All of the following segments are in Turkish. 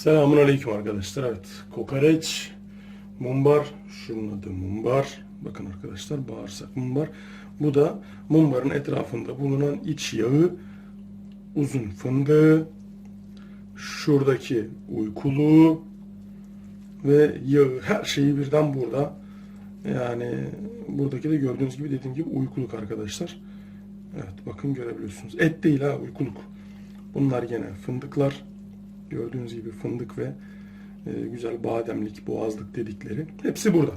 Selamun Aleyküm arkadaşlar. Evet, kokoreç, mumbar, şunun adı mumbar. Bakın arkadaşlar, bağırsak mumbar. Bu da mumbarın etrafında bulunan iç yağı, uzun fındığı, şuradaki uykuluğu ve yağı, her şeyi birden burada. Yani buradaki de gördüğünüz gibi dediğim gibi uykuluk arkadaşlar. Evet, bakın görebiliyorsunuz. Et değil ha, uykuluk. Bunlar gene fındıklar. Gördüğünüz gibi fındık ve e, güzel bademlik, boğazlık dedikleri. Hepsi burada.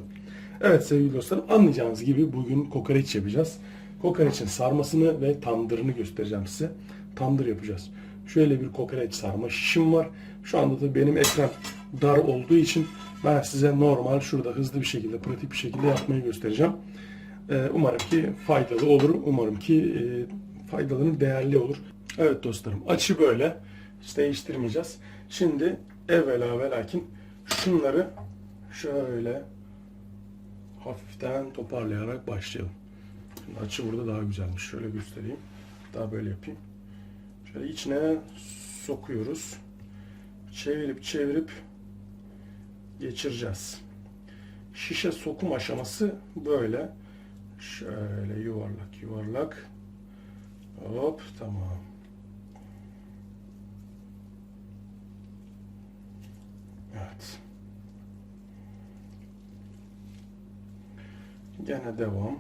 Evet sevgili dostlarım anlayacağınız gibi bugün kokoreç yapacağız. Kokoreçin sarmasını ve tandırını göstereceğim size. Tandır yapacağız. Şöyle bir kokoreç sarma şişim var. Şu anda da benim ekran dar olduğu için ben size normal şurada hızlı bir şekilde, pratik bir şekilde yapmayı göstereceğim. E, umarım ki faydalı olur. Umarım ki e, faydalanır, değerli olur. Evet dostlarım açı böyle. Hiç değiştirmeyeceğiz. Şimdi evvela ve lakin şunları şöyle hafiften toparlayarak başlayalım. Şimdi açı burada daha güzelmiş. Şöyle göstereyim. Daha böyle yapayım. Şöyle içine sokuyoruz. Çevirip çevirip geçireceğiz. Şişe sokum aşaması böyle. Şöyle yuvarlak yuvarlak. Hop tamam. Evet. Gene devam.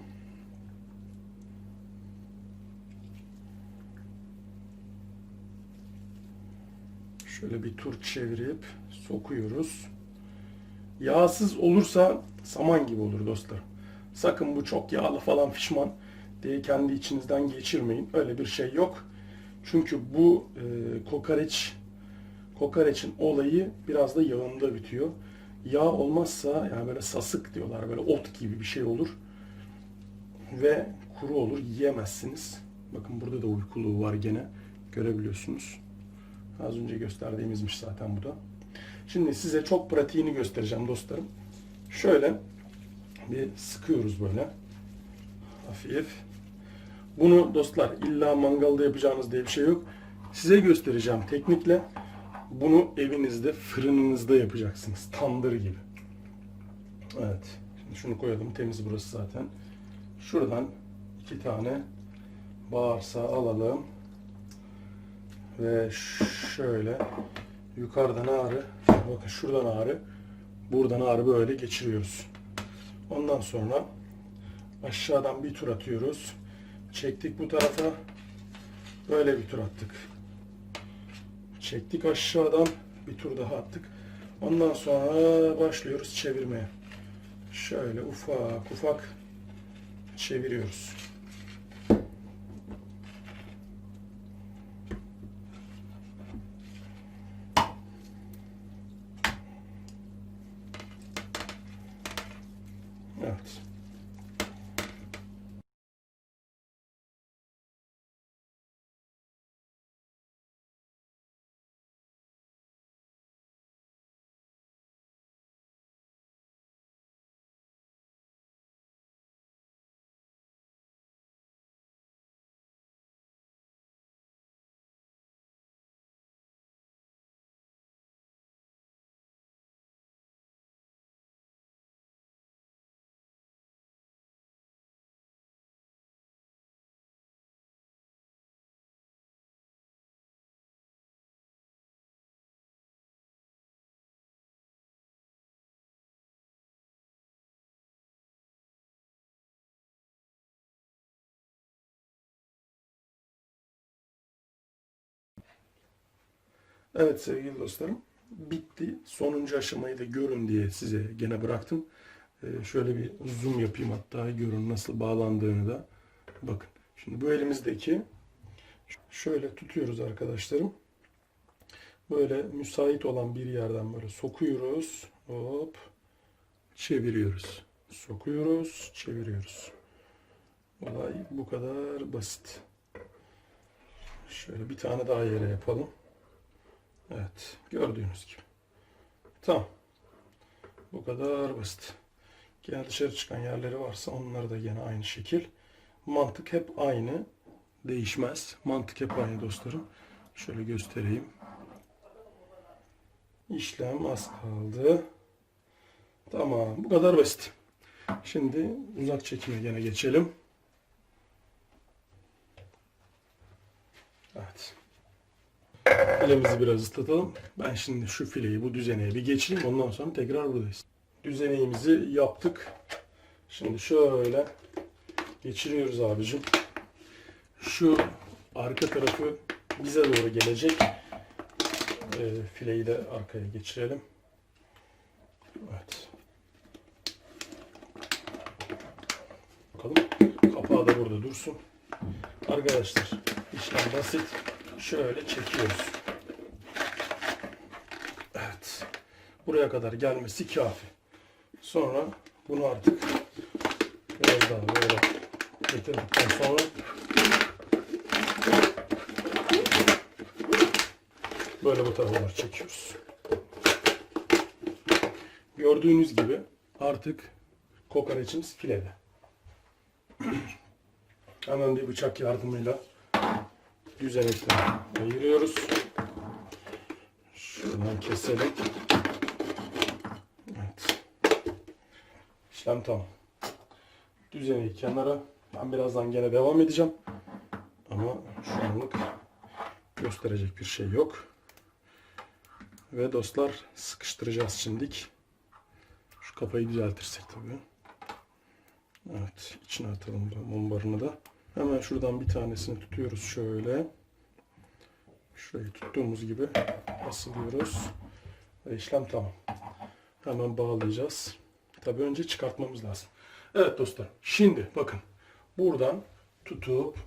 Şöyle bir tur çevirip sokuyoruz. Yağsız olursa saman gibi olur dostlar. Sakın bu çok yağlı falan fişman diye kendi içinizden geçirmeyin. Öyle bir şey yok. Çünkü bu e, kokoreç kokoreçin olayı biraz da yağında bitiyor. Yağ olmazsa yani böyle sasık diyorlar böyle ot gibi bir şey olur. Ve kuru olur yiyemezsiniz. Bakın burada da uykuluğu var gene. Görebiliyorsunuz. Az önce gösterdiğimizmiş zaten bu da. Şimdi size çok pratiğini göstereceğim dostlarım. Şöyle bir sıkıyoruz böyle. Hafif. Bunu dostlar illa mangalda yapacağınız diye bir şey yok. Size göstereceğim teknikle. Bunu evinizde, fırınınızda yapacaksınız. Tandır gibi. Evet. Şimdi şunu koyalım. Temiz burası zaten. Şuradan iki tane bağırsağı alalım. Ve şöyle yukarıdan ağrı, bakın şuradan ağrı, buradan ağrı böyle geçiriyoruz. Ondan sonra aşağıdan bir tur atıyoruz. Çektik bu tarafa. Böyle bir tur attık. Çektik aşağıdan bir tur daha attık. Ondan sonra başlıyoruz çevirmeye. Şöyle ufak ufak çeviriyoruz. Evet sevgili dostlarım. Bitti. Sonuncu aşamayı da görün diye size gene bıraktım. Ee, şöyle bir zoom yapayım hatta görün nasıl bağlandığını da. Bakın. Şimdi bu elimizdeki şöyle tutuyoruz arkadaşlarım. Böyle müsait olan bir yerden böyle sokuyoruz. Hop. Çeviriyoruz. Sokuyoruz. Çeviriyoruz. Olay bu kadar basit. Şöyle bir tane daha yere yapalım. Evet. Gördüğünüz gibi. Tamam. Bu kadar basit. Gene dışarı çıkan yerleri varsa onları da gene aynı şekil. Mantık hep aynı. Değişmez. Mantık hep aynı dostlarım. Şöyle göstereyim. İşlem az kaldı. Tamam. Bu kadar basit. Şimdi uzak çekime gene geçelim. Evet. Filemizi biraz ıslatalım. Ben şimdi şu fileyi bu düzeneye bir geçireyim. Ondan sonra tekrar buradayız. Düzeneğimizi yaptık. Şimdi şöyle geçiriyoruz abicim. Şu arka tarafı bize doğru gelecek. Ee, fileyi de arkaya geçirelim. Evet. Bakalım. Kapağı da burada dursun. Arkadaşlar işlem basit. Şöyle çekiyoruz. Evet. Buraya kadar gelmesi kafi. Sonra bunu artık biraz daha böyle getirdikten sonra böyle bu tarafa çekiyoruz. Gördüğünüz gibi artık kokoreçimiz filede. Hemen bir bıçak yardımıyla düzenekten ayırıyoruz. Şuradan keserek. Evet. İşlem tamam. Düzeneyi kenara. Ben birazdan gene devam edeceğim. Ama şu anlık gösterecek bir şey yok. Ve dostlar sıkıştıracağız şimdik. Şu kafayı düzeltirsek tabii. Evet içine atalım mumbarını da. Hemen şuradan bir tanesini tutuyoruz şöyle. Şurayı tuttuğumuz gibi asılıyoruz. Ve işlem tamam. Hemen bağlayacağız. Tabii önce çıkartmamız lazım. Evet dostlar. Şimdi bakın. Buradan tutup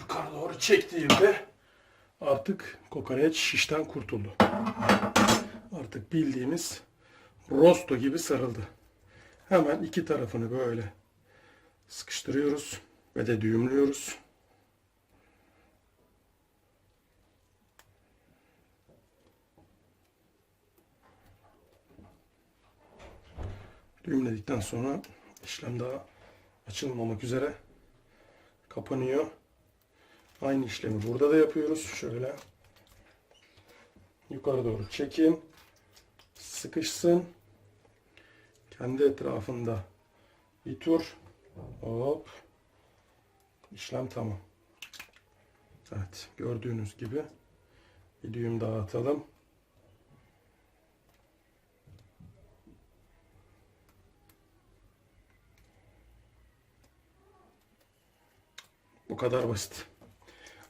yukarı doğru çektiğimde artık kokoreç şişten kurtuldu. Artık bildiğimiz rosto gibi sarıldı. Hemen iki tarafını böyle sıkıştırıyoruz ve de düğümlüyoruz. Düğümledikten sonra işlem daha açılmamak üzere kapanıyor. Aynı işlemi burada da yapıyoruz. Şöyle yukarı doğru çekin. Sıkışsın. Kendi etrafında bir tur. Hop. İşlem tamam. Evet. Gördüğünüz gibi bir düğüm daha atalım. Bu kadar basit.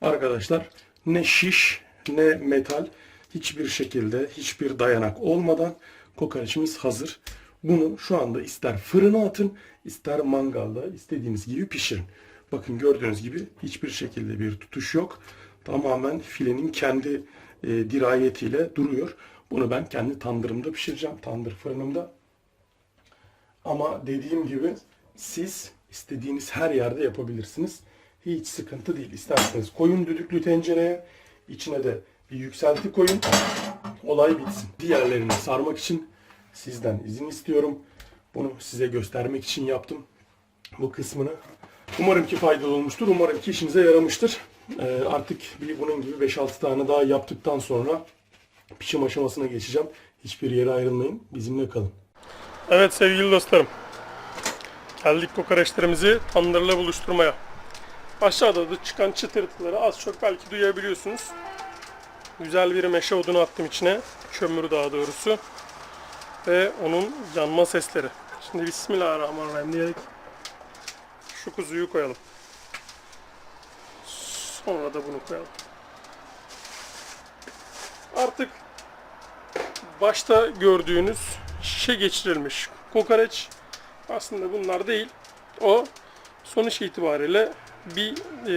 Arkadaşlar ne şiş ne metal hiçbir şekilde hiçbir dayanak olmadan kokoreçimiz hazır. Bunu şu anda ister fırına atın ister mangalda istediğiniz gibi pişirin. Bakın gördüğünüz gibi hiçbir şekilde bir tutuş yok. Tamamen filenin kendi e, dirayetiyle duruyor. Bunu ben kendi tandırımda pişireceğim. Tandır fırınımda. Ama dediğim gibi siz istediğiniz her yerde yapabilirsiniz. Hiç sıkıntı değil. İsterseniz koyun düdüklü tencereye, içine de bir yükselti koyun. Olay bitsin. Diğerlerini sarmak için sizden izin istiyorum. Bunu size göstermek için yaptım. Bu kısmını. Umarım ki faydalı olmuştur. Umarım ki işinize yaramıştır. Ee, artık bir bunun gibi 5-6 tane daha yaptıktan sonra pişim aşamasına geçeceğim. Hiçbir yere ayrılmayın. Bizimle kalın. Evet sevgili dostlarım. Geldik kokoreçlerimizi tandırla buluşturmaya. Aşağıda da çıkan çıtırtıları az çok belki duyabiliyorsunuz. Güzel bir meşe odunu attım içine. Kömür daha doğrusu. Ve onun yanma sesleri. Şimdi Bismillahirrahmanirrahim diyerek şu kuzuyu koyalım. Sonra da bunu koyalım. Artık başta gördüğünüz şişe geçirilmiş kokoreç aslında bunlar değil. O sonuç itibariyle bir e,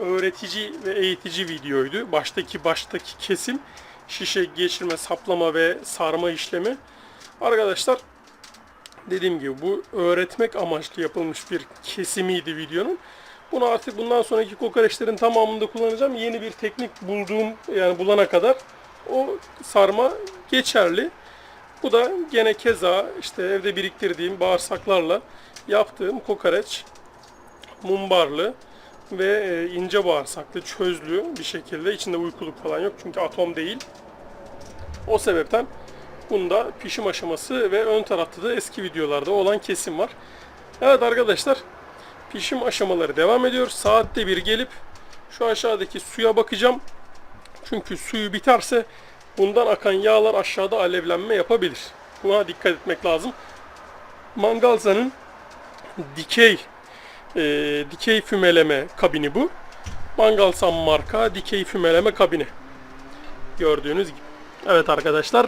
öğretici ve eğitici videoydu. Baştaki baştaki kesim şişe geçirme, saplama ve sarma işlemi. Arkadaşlar dediğim gibi bu öğretmek amaçlı yapılmış bir kesimiydi videonun. Bunu artık bundan sonraki kokoreçlerin tamamında kullanacağım. Yeni bir teknik bulduğum yani bulana kadar o sarma geçerli. Bu da gene keza işte evde biriktirdiğim bağırsaklarla yaptığım kokoreç mumbarlı ve e, ince bağırsaklı, çözlü bir şekilde içinde uykuluk falan yok çünkü atom değil. O sebepten Bunda pişim aşaması ve ön tarafta da eski videolarda olan kesim var. Evet arkadaşlar pişim aşamaları devam ediyor. Saatte bir gelip şu aşağıdaki suya bakacağım. Çünkü suyu biterse bundan akan yağlar aşağıda alevlenme yapabilir. Buna dikkat etmek lazım. Mangalza'nın dikey e, dikey fümeleme kabini bu. Mangalsan marka dikey fümeleme kabini. Gördüğünüz gibi. Evet arkadaşlar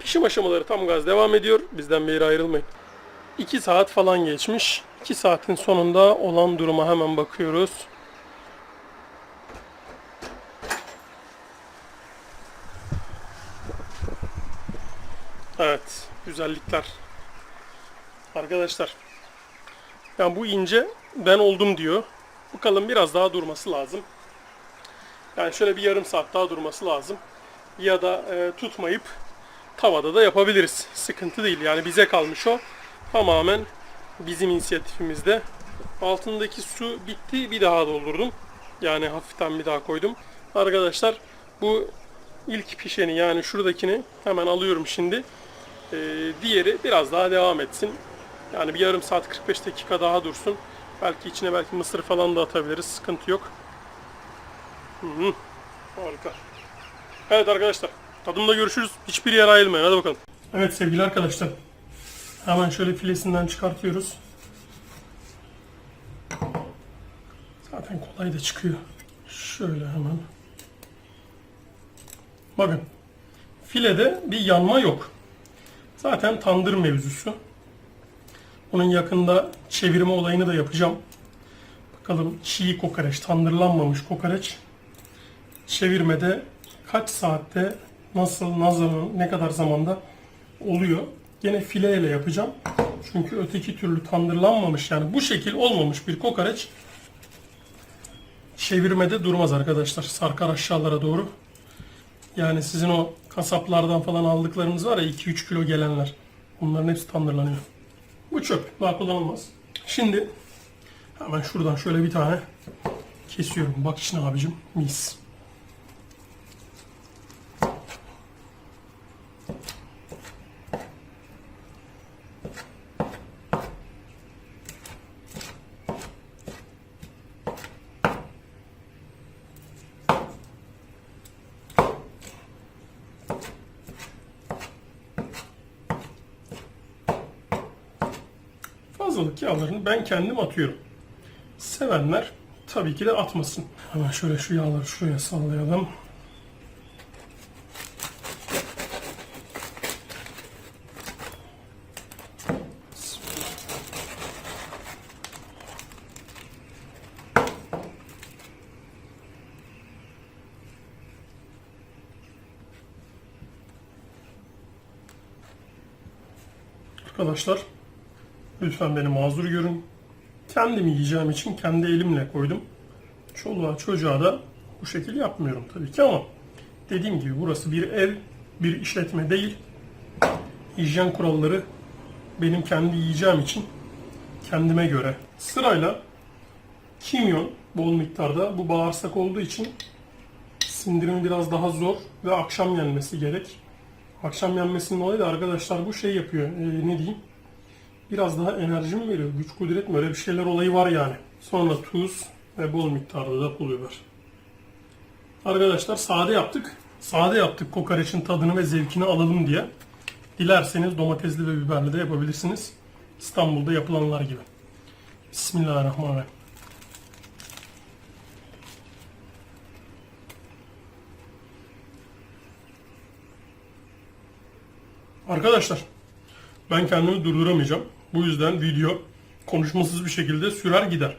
pişim aşamaları tam gaz devam ediyor. Bizden bir yere ayrılmayın. 2 saat falan geçmiş. 2 saatin sonunda olan duruma hemen bakıyoruz. Evet, güzellikler. Arkadaşlar, yani bu ince ben oldum diyor. Bakalım biraz daha durması lazım. Yani şöyle bir yarım saat daha durması lazım. Ya da e, tutmayıp tavada da yapabiliriz. Sıkıntı değil. Yani bize kalmış o. Tamamen bizim inisiyatifimizde. Altındaki su bitti. Bir daha doldurdum. Yani hafiften bir daha koydum. Arkadaşlar bu ilk pişeni yani şuradakini hemen alıyorum şimdi. Ee, diğeri biraz daha devam etsin. Yani bir yarım saat 45 dakika daha dursun. Belki içine belki mısır falan da atabiliriz. Sıkıntı yok. Hı hı. Harika. Evet arkadaşlar. Tadımda görüşürüz. Hiçbir yere ayrılmayın. Hadi bakalım. Evet sevgili arkadaşlar. Hemen şöyle filesinden çıkartıyoruz. Zaten kolay da çıkıyor. Şöyle hemen. Bakın. Filede bir yanma yok. Zaten tandır mevzusu. Onun yakında çevirme olayını da yapacağım. Bakalım çiğ kokoreç, tandırlanmamış kokoreç çevirmede kaç saatte nasıl, nasıl, ne kadar zamanda oluyor. Gene fileyle yapacağım. Çünkü öteki türlü tandırlanmamış yani bu şekil olmamış bir kokoreç çevirmede durmaz arkadaşlar. Sarkar aşağılara doğru. Yani sizin o kasaplardan falan aldıklarınız var ya 2-3 kilo gelenler. Bunların hepsi tandırlanıyor. Bu çöp. Daha kullanılmaz. Şimdi hemen şuradan şöyle bir tane kesiyorum. Bak içine abicim. Mis. Fazlalık yağlarını ben kendim atıyorum. Sevenler tabii ki de atmasın. Hemen şöyle şu yağları şuraya sallayalım. Arkadaşlar Lütfen beni mazur görün. Kendim yiyeceğim için kendi elimle koydum. Çoluğa çocuğa da bu şekil yapmıyorum tabii ki ama dediğim gibi burası bir ev, bir işletme değil. Hijyen kuralları benim kendi yiyeceğim için kendime göre. Sırayla kimyon bol miktarda bu bağırsak olduğu için sindirimi biraz daha zor ve akşam yenmesi gerek. Akşam yenmesinin olayı da arkadaşlar bu şey yapıyor. Ee, ne diyeyim? Biraz daha enerji mi veriyor? Güç kudret mi? Öyle bir şeyler olayı var yani. Sonra tuz ve bol miktarda da pul biber. Arkadaşlar sade yaptık. Sade yaptık kokoreçin tadını ve zevkini alalım diye. Dilerseniz domatesli ve biberli de yapabilirsiniz. İstanbul'da yapılanlar gibi. Bismillahirrahmanirrahim. Arkadaşlar ben kendimi durduramayacağım. Bu yüzden video konuşmasız bir şekilde sürer gider.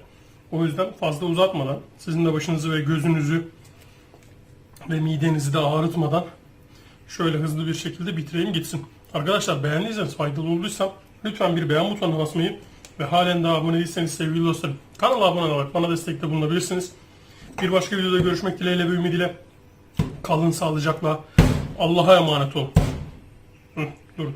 O yüzden fazla uzatmadan sizin de başınızı ve gözünüzü ve midenizi de ağrıtmadan şöyle hızlı bir şekilde bitireyim gitsin. Arkadaşlar beğendiyseniz faydalı olduysa lütfen bir beğen butonuna basmayı ve halen daha abone değilseniz sevgili dostlarım kanala abone olarak bana destekte bulunabilirsiniz. Bir başka videoda görüşmek dileğiyle ve ümidiyle kalın sağlıcakla Allah'a emanet olun. Hı, durdu.